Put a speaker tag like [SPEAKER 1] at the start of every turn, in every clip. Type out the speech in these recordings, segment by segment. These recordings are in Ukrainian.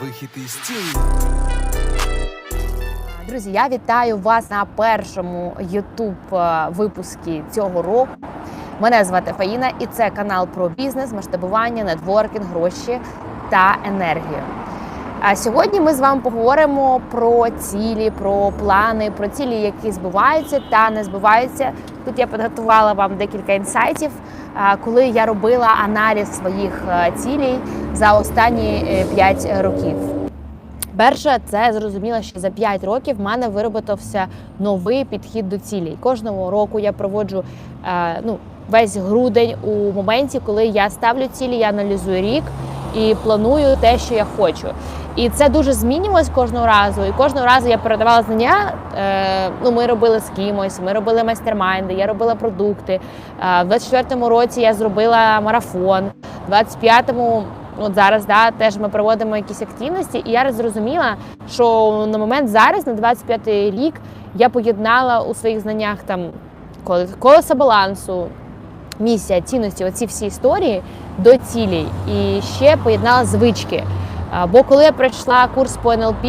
[SPEAKER 1] Вихід із тіні.
[SPEAKER 2] Друзі, я вітаю вас на першому youtube випуску цього року. Мене звати Фаїна, і це канал про бізнес, масштабування, нетворкінг, гроші та енергію. А сьогодні ми з вами поговоримо про цілі, про плани, про цілі, які збуваються та не збуваються. Тут я підготувала вам декілька інсайтів, коли я робила аналіз своїх е, цілей за останні 5 років. Перше, це зрозуміло, що за 5 років в мене виробився новий підхід до цілей. Кожного року я проводжу е, ну, весь грудень у моменті, коли я ставлю цілі, я аналізую рік і планую те, що я хочу. І це дуже змінювалось кожного разу. І кожного разу я передавала знання. Е, ну, ми робили з кимось, ми робили майстермайнди, я робила продукти. Е, в 24-му році я зробила марафон. В 25-му От зараз да, теж ми проводимо якісь активності, і я зрозуміла, що на момент зараз, на 25-й рік, я поєднала у своїх знаннях там колеса балансу, місія, цінності, оці всі історії до цілей. І ще поєднала звички. Бо коли я пройшла курс по НЛП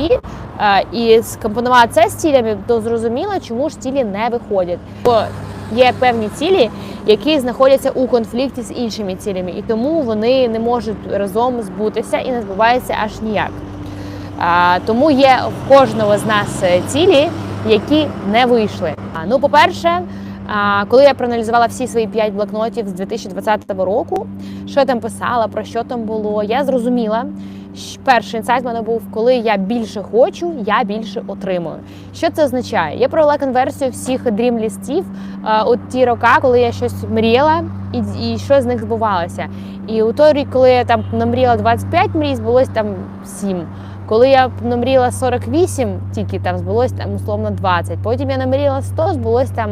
[SPEAKER 2] і скомпонувала це з цілями, то зрозуміла, чому ж цілі не виходять. Бо є певні цілі, які знаходяться у конфлікті з іншими цілями, і тому вони не можуть разом збутися і не збуваються аж ніяк. Тому є в кожного з нас цілі, які не вийшли. Ну, по-перше, коли я проаналізувала всі свої п'ять блокнотів з 2020 року, що я там писала, про що там було, я зрозуміла. Перший інсайт в мене був, коли я більше хочу, я більше отримую. Що це означає? Я провела конверсію всіх дрім-лістів у ті роки, коли я щось мріяла, і і що з них збувалося. І у той рік, коли я там намріяла 25 мрій, збулось там 7. Коли я намріяла 48, тільки там збулось там условно 20. Потім я намріяла 100, збулось там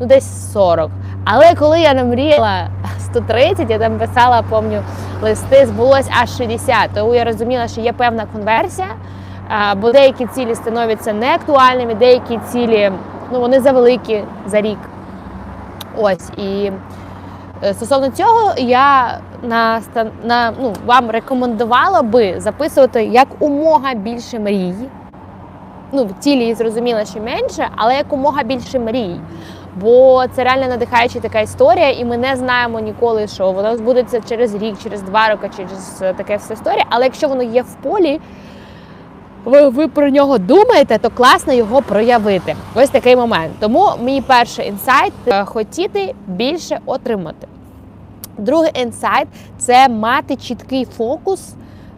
[SPEAKER 2] ну десь 40. Але коли я намріяла 130, я там писала, помню, листи, збулось аж 60. Тому я розуміла, що є певна конверсія, бо деякі цілі становляться неактуальними, деякі цілі ну вони завеликі за рік. Ось і е, стосовно цього я на, на ну, вам рекомендувала би записувати як умога більше мрій. Ну, в цілі зрозуміло, що менше, але якомога більше мрій. Бо це реально надихаюча така історія, і ми не знаємо ніколи, що воно збудеться через рік, через два роки, через таке все історія. Але якщо воно є в полі, ви, ви про нього думаєте, то класно його проявити. Ось такий момент. Тому мій перший інсайт хотіти більше отримати. Другий інсайт це мати чіткий фокус,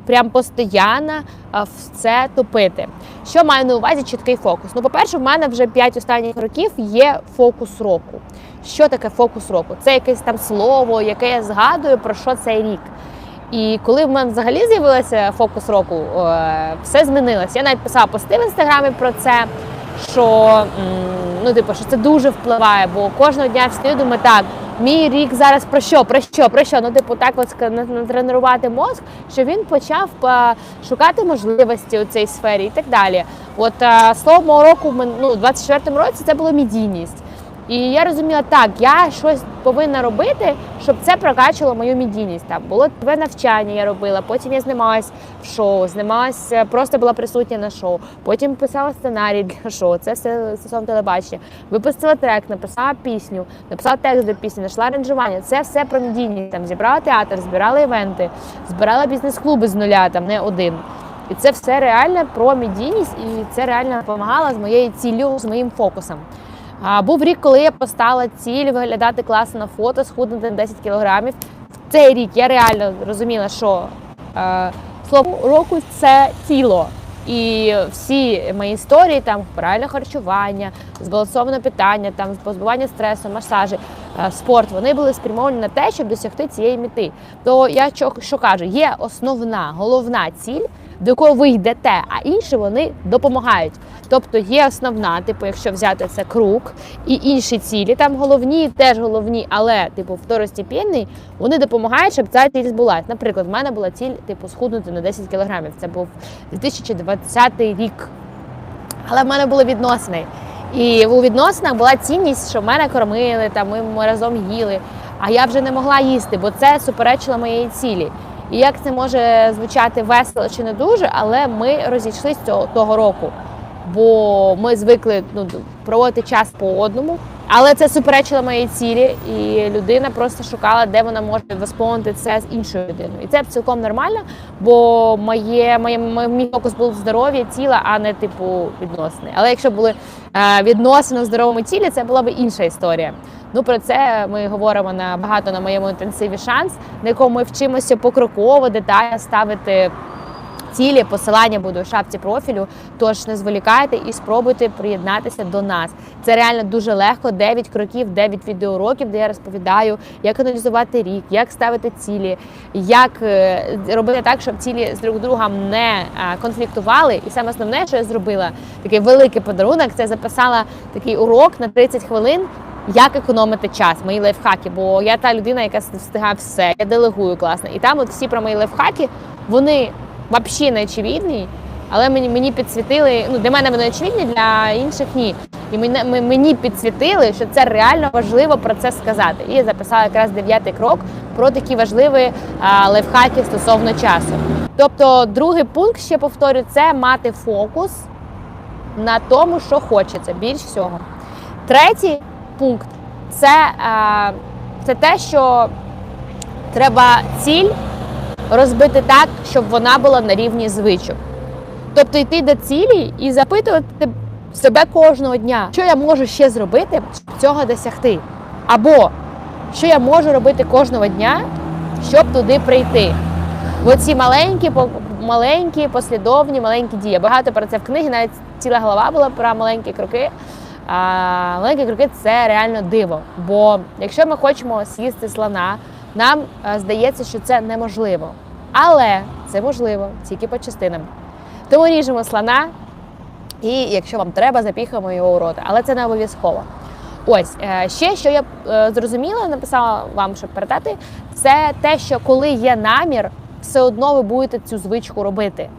[SPEAKER 2] прям постійно в це топити. Що маю на увазі чіткий фокус? Ну, по-перше, в мене вже 5 останніх років є фокус року. Що таке фокус року? Це якесь там слово, яке я згадую про що цей рік. І коли в мене взагалі з'явився фокус року, все змінилося. Я навіть писала пости в інстаграмі про це, що ну, типу, що це дуже впливає, бо кожного дня встаю, думаю, так, мій рік зараз про що, про що, про що? Ну, типу, так от натренувати мозк, що він почав шукати можливості у цій сфері і так далі. От слово мого року, ну, у 24-му році це була медійність. І я розуміла, так, я щось повинна робити, щоб це прокачувало мою медійність. Там було тебе навчання, я робила. Потім я знімалась в шоу, знімалась, просто була присутня на шоу. Потім писала сценарій для шоу. Це все стосовно телебачення. Випустила трек, написала пісню, написала текст до пісні, знайшла аранжування. Це все про медійність. Там зібрала театр, збирала івенти, збирала бізнес-клуби з нуля, там не один. І це все реально про медійність, і це реально допомагало з моєю ціллю, з моїм фокусом. А, Був рік, коли я поставила ціль виглядати класно на фото, схуднути на 10 кілограмів. В цей рік я реально розуміла, що е, слово року це тіло. І всі мої історії, там правильне харчування, збалансоване питання, там позбування стресу, масажі, е, спорт, вони були спрямовані на те, щоб досягти цієї мети. То я що, що кажу, є основна головна ціль до якого ви йдете, а інші вони допомагають. Тобто є основна, типу, якщо взяти це круг, і інші цілі, там головні, теж головні, але типу второстепенний, вони допомагають, щоб ця ціль збулась. Наприклад, в мене була ціль, типу, схуднути на 10 кілограмів. Це був 2020 рік. Але в мене були відносини. І у відносинах була цінність, що мене кормили, там ми разом їли. А я вже не могла їсти, бо це суперечило моєї цілі. І як це може звучати весело чи не дуже, але ми розійшлися цього того року, бо ми звикли ну, проводити час по одному. Але це суперечило моїй цілі, і людина просто шукала, де вона може восполнити це з іншою людиною. І це цілком нормально, бо моє, моє, мій фокус був здоров'я тіла, а не типу відносини. Але якщо були е, відносини в здоровому тілі, це була б інша історія. Ну про це ми говоримо на багато на моєму інтенсиві шанс, на якому ми вчимося покроково детально ставити. Цілі посилання буде у шапці профілю, тож не зволікайте і спробуйте приєднатися до нас. Це реально дуже легко. 9 кроків, 9 відеоуроків, де я розповідаю, як аналізувати рік, як ставити цілі, як е, робити так, щоб цілі з друг другом не е, конфліктували. І саме основне, що я зробила, такий великий подарунок, це записала такий урок на 30 хвилин. Як економити час, мої лайфхаки, бо я та людина, яка встигає все, я делегую класно. І там от всі про мої лайфхаки, вони взагалі не очевидні, але мені мені підсвітили. Ну для мене вони очевидні, для інших ні. І мені, мені підсвітили, що це реально важливо про це сказати. І я записала якраз дев'ятий крок про такі важливі а, лайфхаки стосовно часу. Тобто, другий пункт, ще повторю, це мати фокус на тому, що хочеться більш всього. Третій пункт це, е, це те, що треба ціль розбити так, щоб вона була на рівні звичок. Тобто йти до цілі і запитувати себе кожного дня, що я можу ще зробити, щоб цього досягти. Або що я можу робити кожного дня, щоб туди прийти. Оці маленькі, по- маленькі, послідовні, маленькі дії. Багато про це в книгі, навіть ціла глава була про маленькі кроки. А, маленькі кроки це реально диво. Бо якщо ми хочемо з'їсти слона, нам е, здається, що це неможливо. Але це можливо тільки по частинам. Тому ріжемо слона, і якщо вам треба, запіхаємо його у рота. Але це не обов'язково. Ось е, ще що я е, зрозуміла, написала вам, щоб передати, це те, що коли є намір, все одно ви будете цю звичку робити.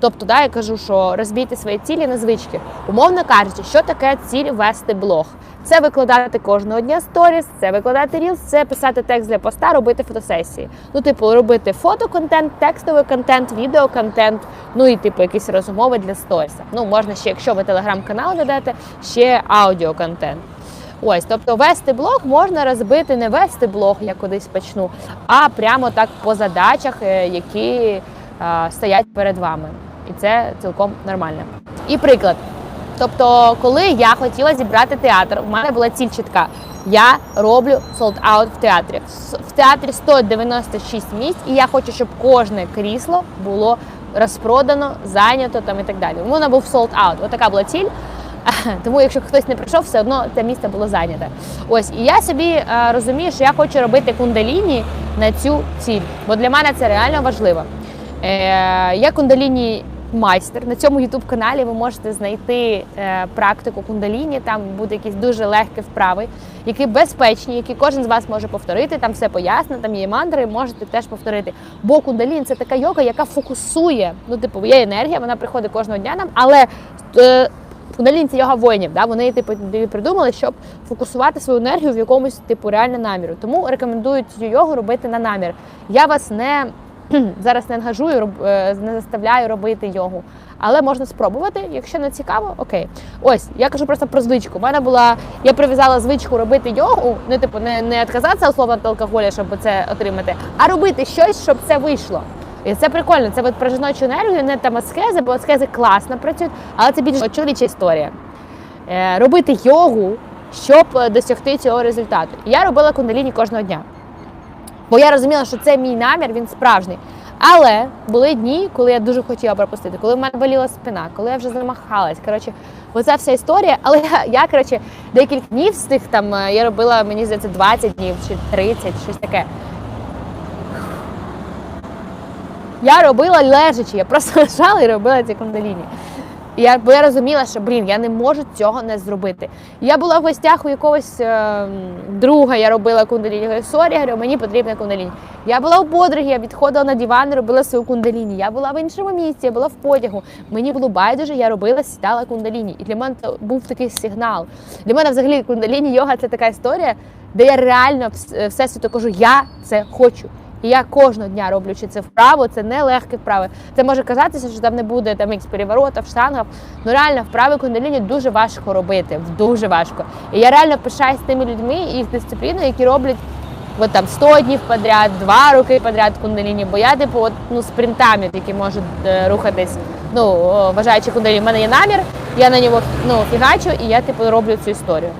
[SPEAKER 2] Тобто, да, я кажу, що розбійте свої цілі на звички. Умовно кажучи, що таке ціль вести блог? Це викладати кожного дня сторіс, це викладати рілс, це писати текст для поста, робити фотосесії. Ну, типу, робити фотоконтент, текстовий контент, відеоконтент, ну і типу якісь розмови для сторіса. Ну, можна ще, якщо ви телеграм-канал ведете, ще аудіоконтент. Ось, тобто вести блог можна розбити, не вести блог, я кудись почну, а прямо так по задачах, е, які е, стоять перед вами. І це цілком нормально. І приклад. Тобто, коли я хотіла зібрати театр, у мене була ціль чітка. Я роблю солд-аут в театрі. В- В театрі 196 місць, і я хочу, щоб кожне крісло було розпродано, зайнято там і так далі. У мене був солд-аут. Ось така була ціль. Тому, якщо хтось не прийшов, все одно це місце було зайняте. Ось і я собі е, розумію, що я хочу робити кундаліні на цю ціль, бо для мене це реально важливо. Е, я кундаліні майстер. На цьому youtube каналі ви можете знайти е, практику кундаліні. Там буде якісь дуже легкі вправи, які безпечні, які кожен з вас може повторити. Там все пояснено, там є мантри, можете теж повторити. Бо кундаліні це така йога, яка фокусує. Ну, типу, є енергія, вона приходить кожного дня нам, але. Е, Кундаліні це йога воїнів, да? вони типу придумали, щоб фокусувати свою енергію в якомусь типу реально наміру. Тому рекомендую цю йогу робити на намір. Я вас не зараз не ангажую, е, не заставляю робити йогу. Але можна спробувати, якщо не цікаво, окей. Ось я кажу просто про звичку. У мене була, я прив'язала звичку робити йогу, не типу не, не відказатися условно від алкоголя, щоб це отримати, а робити щось, щоб це вийшло. І це прикольно. Це от про жіночу енергію, не там аскези, бо аскези класно працюють, але це більш чоловіча історія. Е, робити йогу, щоб е, досягти цього результату. Я робила кундаліні кожного дня. Бо я розуміла, що це мій намір, він справжній. Але були дні, коли я дуже хотіла пропустити, коли в мене боліла спина, коли я вже замахалась. Коротше, оця вся історія. Але я, я коротше, декілька днів з тих там е, я робила, мені здається, 20 днів чи 30, щось таке. Я робила лежачи, я просто лежала і робила ці кундаліні. Я, бо я розуміла, що блін, я не можу цього не зробити. Я була в гостях у якогось е, друга, я робила кундаліні. Я говорю, сорі, я говорю, мені потрібна кундаліні. Я була у подруги, я відходила на диван і робила свою кундаліні. Я була в іншому місці, я була в потягу. Мені було байдуже, я робила, сідала кундаліні. І для мене це був такий сигнал. Для мене взагалі кундаліні йога це така історія, де я реально вс- всесвіту кажу, я це хочу. І я кожного дня роблячи це вправо, це не легкі вправи. Це може казатися, що там не буде там ікс переворотів, штангів. Ну реально вправи кундаліні дуже важко робити. Дуже важко. І я реально пишаюсь тими людьми і їх дисципліною, які роблять от там 100 днів подряд, 2 роки подряд кундаліні, бо я типу от, ну, спринтами які можуть е, рухатись. Ну, вважаючи кундаліні, в мене є намір, я на нього ну, фігачу і я типу роблю цю історію.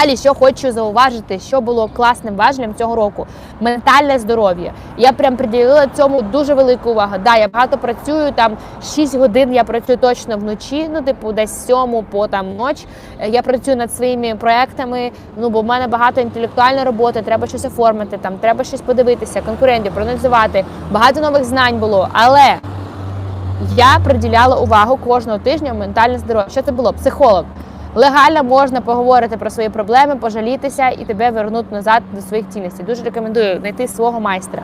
[SPEAKER 2] Далі, що хочу зауважити, що було класним важелем цього року ментальне здоров'я. Я прям приділила цьому дуже велику увагу. Да, я багато працюю там 6 годин. Я працюю точно вночі. Ну, типу, десь 7 по там ноч. Я працюю над своїми проектами. Ну бо в мене багато інтелектуальної роботи. Треба щось оформити. Там треба щось подивитися, конкурентів, проаналізувати. Багато нових знань було, але. Я приділяла увагу кожного тижня ментальне здоров'я. Що це було? Психолог. Легально можна поговорити про свої проблеми, пожалітися і тебе вернути назад до своїх цінностей. Дуже рекомендую знайти свого майстра.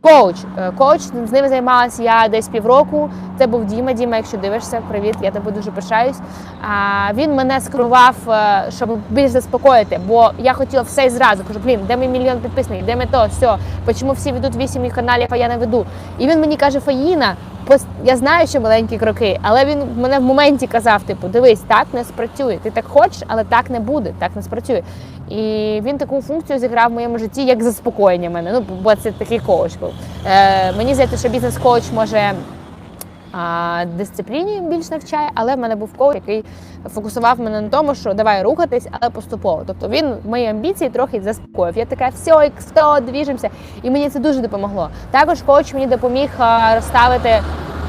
[SPEAKER 2] Коуч. Е, Коуч з ними займалася я десь півроку. Це був Діма. Діма, якщо дивишся, привіт, я тебе дуже пишаюсь. А, він мене скерував, е, щоб більш заспокоїти, бо я хотіла все і зразу. Кажу, блін, де мій мільйон підписників, де ми то, все, чому всі ведуть вісім каналів, а я не веду. І він мені каже, Фаїна. Я знаю, що маленькі кроки, але він мене в моменті казав: типу, дивись, так не спрацює. Ти так хочеш, але так не буде, так не спрацює. І він таку функцію зіграв в моєму житті як заспокоєння мене. Ну, бо це такий коуч був. Е, мені здається, що бізнес-коуч може дисципліні більш навчає, але в мене був коуч, який фокусував мене на тому, що давай рухатись, але поступово. Тобто він мої амбіції трохи заспокоїв. Я така, все, X100, двіжимося. І мені це дуже допомогло. Також коуч мені допоміг розставити.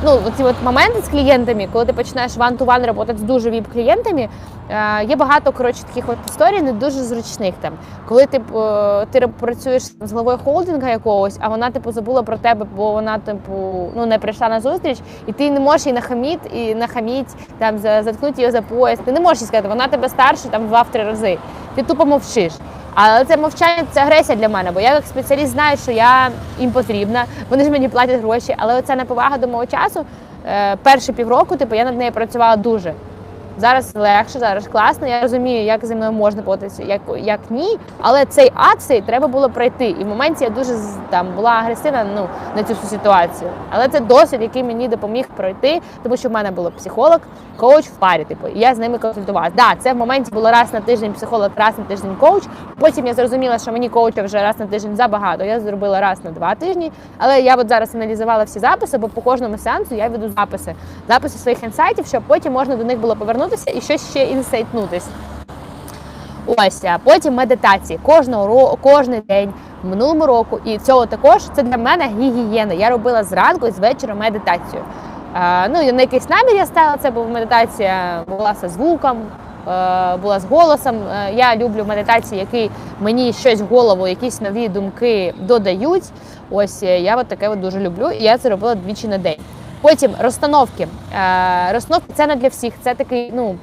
[SPEAKER 2] Ну, ці от моменти з клієнтами, коли ти починаєш one-to-one працювати з дуже віп клієнтами, е, є багато коротше таких от історій, не дуже зручних там. Коли ти, е, ти працюєш з головою холдинга якогось, а вона типу забула про тебе, бо вона типу ну не прийшла на зустріч, і ти не можеш їй нахаміть і нахаміть, там заткнути її за пояс. Ти не можеш їй сказати, вона тебе старше там два-три рази. Ти тупо мовчиш. Але це мовчання це агресія для мене, бо я як спеціаліст знаю, що я їм потрібна, вони ж мені платять гроші, але оця неповага до мого часу. Е, перші півроку, типу, я над нею працювала дуже. Зараз легше, зараз класно. Я розумію, як зі мною можна поводитися, як, як ні. Але цей ад цей треба було пройти. І в моменті я дуже там була агресивна ну, на цю ситуацію. Але це досвід, який мені допоміг пройти, тому що в мене був психолог, коуч в парі. Типу, і я з ними консультувалася. Да, це в моменті було раз на тиждень психолог, раз на тиждень коуч. Потім я зрозуміла, що мені коуча вже раз на тиждень забагато. Я зробила раз на два тижні. Але я от зараз аналізувала всі записи, бо по кожному сеансу я веду записи, записи своїх інсайтів, щоб потім можна до них було повернутися і щось ще інсайтнутись. Ось, а потім медитації кожного ро- кожен день минулому року. І цього також це для мене гігієна. Я робила зранку і з вечора медитацію. Е, ну, на якийсь намір я ставила це, бо медитація була зі звуком, е, була з голосом. Е, я люблю медитації, які мені щось в голову, якісь нові думки додають. Ось е, я от таке от дуже люблю, і я це робила двічі на день. Потім розстановки. Е, розстановки це не для всіх, це такий, ну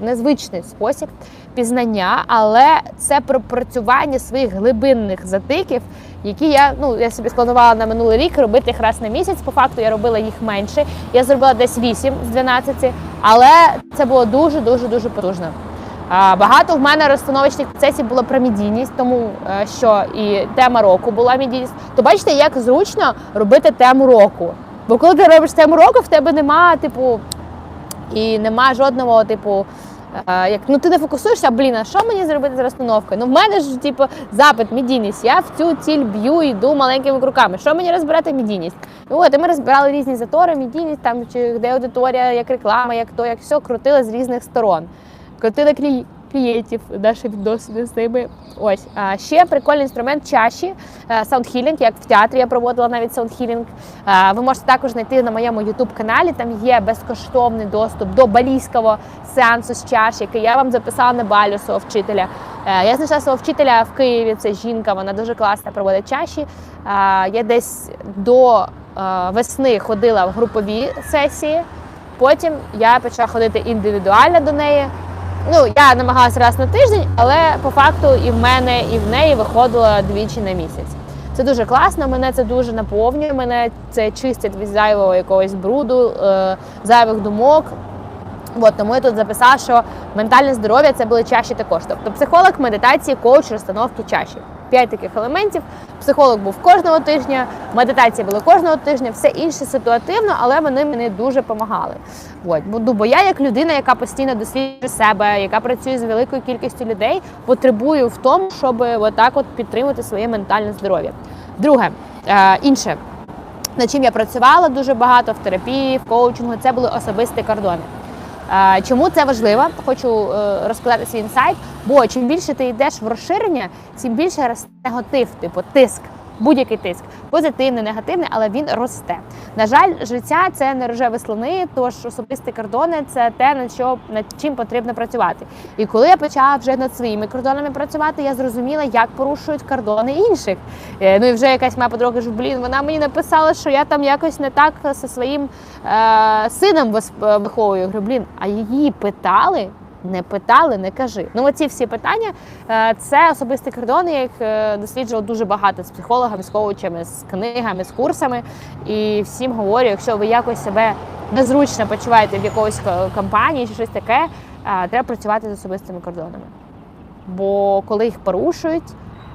[SPEAKER 2] незвичний спосіб пізнання, але це пропрацювання своїх глибинних затиків, які я ну я собі спланувала на минулий рік робити їх раз на місяць. По факту я робила їх менше. Я зробила десь 8 з 12, але це було дуже дуже дуже потужно. Багато в мене розстановочних процесів було про медійність, тому е, що і тема року була медійність. То бачите, як зручно робити тему року. Бо коли ти робиш тему року, в тебе нема, типу, і нема жодного, типу, е, як ну ти не фокусуєшся, блін, а що мені зробити з розстановкою? Ну в мене ж типу запит медійність. Я в цю ціль б'ю йду маленькими кроками. Що мені розбирати медійність? Ну от і ми розбирали різні затори, медійність, там чи де аудиторія, як реклама, як то, як все крутили з різних сторон. Крутили клі- клієнтів, наші відносини з ними. Ось а ще прикольний інструмент чаші саундхілінг, як в театрі я проводила навіть саундхілінг. Е, Ви можете також знайти на моєму youtube каналі. Там є безкоштовний доступ до балійського сеансу з чаш, який я вам записала на балю свого вчителя. Е, Я знайшла свого вчителя в Києві. Це жінка, вона дуже класно проводить чаші. Е, Я десь до е, весни ходила в групові сесії. Потім я почала ходити індивідуально до неї. Ну, я намагалася раз на тиждень, але по факту і в мене, і в неї виходило двічі на місяць. Це дуже класно, мене це дуже наповнює, мене це чистить від зайвого якогось бруду, е, зайвих думок. От, тому я тут записала, що ментальне здоров'я це були чаші також. Тобто психолог, медитації, коуч, розстановки чаші. П'ять таких елементів. Психолог був кожного тижня, медитація була кожного тижня, все інше ситуативно, але вони мені дуже допомагали. От, бо, ну, бо я, як людина, яка постійно досліджує себе, яка працює з великою кількістю людей, потребую в тому, щоб отак от підтримати своє ментальне здоров'я. Друге, е, інше, над чим я працювала дуже багато в терапії, в коучингу, це були особисті кордони. Чому це важливо? Хочу е, розказати свій інсайт. Бо чим більше ти йдеш в розширення, тим більше росте негатив, типу тиск, будь-який тиск, позитивний, негативний, але він росте. На жаль, життя це не рожеві слони, тож особисті кордони це те, над що над чим потрібно працювати. І коли я почала вже над своїми кордонами працювати, я зрозуміла, як порушують кордони інших. Е, Ну і вже якась моя подруга каже, блін, вона мені написала, що я там якось не так зі своїм е, сином виховую. Я говорю, блін, а її питали? Не питали, не кажи. Ну, оці всі питання е, це особисті кордони, я е, досліджувала дуже багато з психологами, з коучами, з книгами, з курсами. І всім говорю, якщо ви якось себе незручно почуваєте в якоїсь ко- компанії чи щось таке, е, треба працювати з особистими кордонами. Бо коли їх порушують,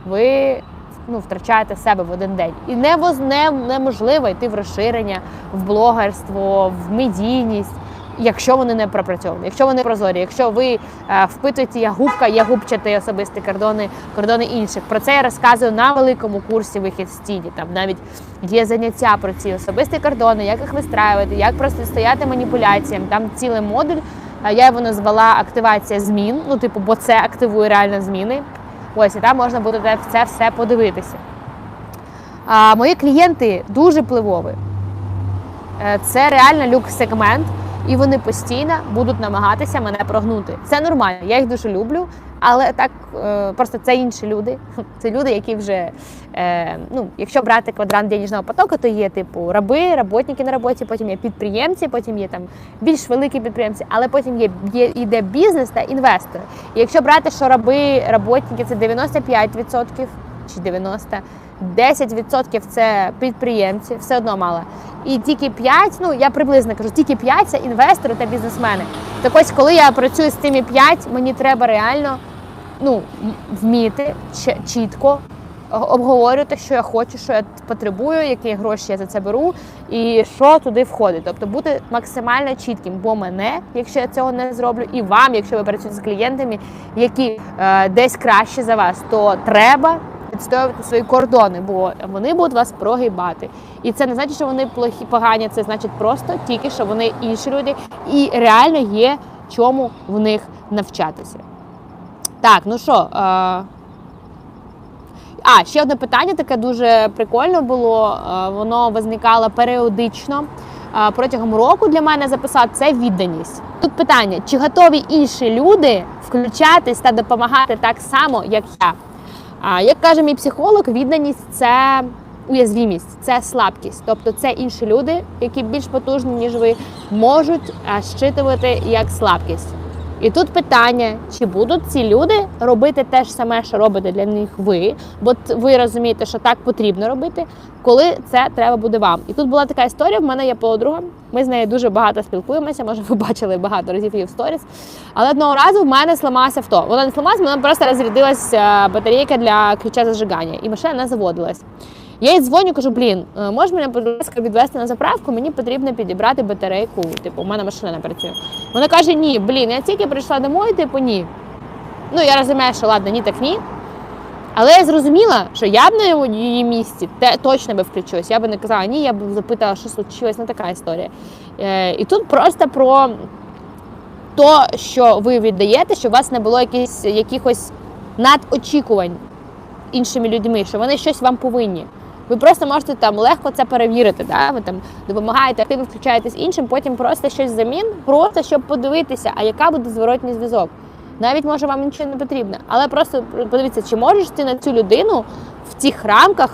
[SPEAKER 2] ви ну, втрачаєте себе в один день. І невоз- не, неможливо йти в розширення, в блогерство, в медійність. Якщо вони не пропрацьовані, якщо вони прозорі, якщо ви е, впитуєте я губка, я губчати особисті кордони, кордони інших. Про це я розказую на великому курсі вихід з тіні. Там навіть є заняття про ці особисті кордони, як їх вистраювати, як протистояти маніпуляціям. Там цілий модуль. е, Я його назвала активація змін. Ну, типу, бо це активує реально зміни. Ось і там можна буде це все подивитися. А, мої клієнти дуже впливові. Е, Це реально люкс-сегмент, і вони постійно будуть намагатися мене прогнути. Це нормально, я їх дуже люблю, але так е, просто це інші люди. Це люди, які вже, е, ну, якщо брати квадрант денежного потоку, то є типу раби, роботники на роботі, потім є підприємці, потім є там більш великі підприємці, але потім є, є іде бізнес та інвестори. І якщо брати, що раби, роботники це 95% чи 90%, 10% це підприємці, все одно мало. І тільки 5, ну я приблизно кажу, тільки 5 це інвестори та бізнесмени. Так ось, коли я працюю з цими 5, мені треба реально ну, вміти чітко обговорювати, що я хочу, що я потребую, які гроші я за це беру, і що туди входить. Тобто бути максимально чітким, бо мене, якщо я цього не зроблю, і вам, якщо ви працюєте з клієнтами, які е, десь краще за вас, то треба відстоювати свої кордони, бо вони будуть вас прогибати. І це не значить, що вони плохі, погані, це значить просто тільки, що вони інші люди, і реально є чому в них навчатися. Так, ну що. Е... А, ще одне питання таке дуже прикольне було. е, Воно виникало періодично. Е, Протягом року для мене записати це відданість. Тут питання: чи готові інші люди включатись та допомагати так само, як я? А як каже мій психолог, відданість це уязвімість, це слабкість. Тобто це інші люди, які більш потужні, ніж ви, можуть щитувати як слабкість. І тут питання, чи будуть ці люди робити те ж саме, що робите для них ви, бо ви розумієте, що так потрібно робити, коли це треба буде вам. І тут була така історія. В мене є подруга. Ми з нею дуже багато спілкуємося. Може, ви бачили багато разів її в сторіс. Але одного разу в мене зламався авто. Вона не зламалася, в мене просто розрядилася батарейка для ключа зажигання, і машина не заводилась. Я їй дзвоню, кажу, блін, е, можеш мене, будь ласка, відвести на заправку, мені потрібно підібрати батарейку. Типу, у мене машина не працює. Вона каже: ні, блін, я тільки прийшла домой, типу, ні. Ну, я розумію, що ладно, ні, так ні. Але я зрозуміла, що я б на її місці те, точно би включилась. Я би не казала ні, я б запитала, що случилось, не така історія. Е, і тут просто про то, що ви віддаєте, щоб у вас не було якісь, якихось надочікувань іншими людьми, що вони щось вам повинні. Ви просто можете там легко це перевірити. Да? Ви там допомагаєте, активно включаєтесь іншим, потім просто щось замін, просто щоб подивитися, а яка буде зворотній зв'язок. Навіть може вам нічого не потрібно, але просто подивіться, чи можеш ти на цю людину в цих рамках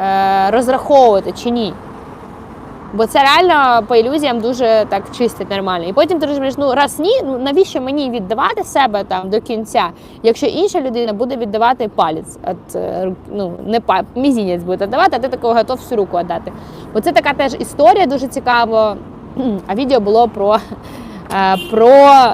[SPEAKER 2] е, розраховувати чи ні. Бо це реально по ілюзіям дуже так чистить нормально. І потім ти розумієш, ну раз ні, ну навіщо мені віддавати себе там до кінця, якщо інша людина буде віддавати палець, от, е, ну не па мізінець буде віддавати, а ти такого готов всю руку віддати. це така теж історія дуже цікава. А відео було про про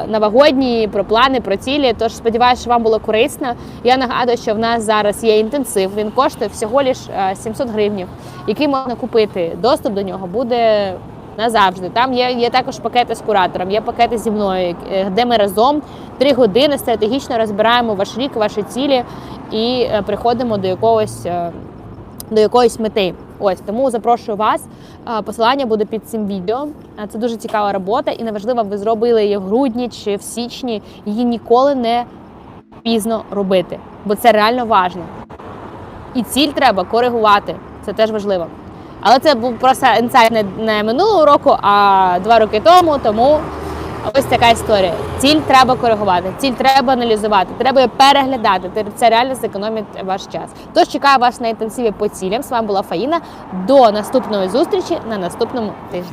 [SPEAKER 2] новогодні, про плани, про цілі. Тож сподіваюся, що вам було корисно. Я нагадую, що в нас зараз є інтенсив. Він коштує всього лиш е, 700 гривнів, який можна купити. Доступ до нього буде назавжди. Там є, є також пакети з куратором, є пакети зі мною, е, де ми разом три години стратегічно розбираємо ваш рік, ваші цілі і е, приходимо до якогось. е, До якоїсь мети. Ось тому запрошую вас. Е, Посилання буде під цим відео. Е, Це дуже цікава робота, і неважливо, ви зробили її в грудні чи в січні. Її ніколи не пізно робити, бо це реально важливо. І ціль треба коригувати. Це теж важливо. Але це був просто інсайт не, не минулого року, а два роки тому. Тому ось така історія. Ціль треба коригувати, ціль треба аналізувати, треба переглядати. Це- реально зекономить ваш час. Тож чекаю вас на інтенсиві по цілям. З вами була Фаїна. До наступної зустрічі на наступному тижні.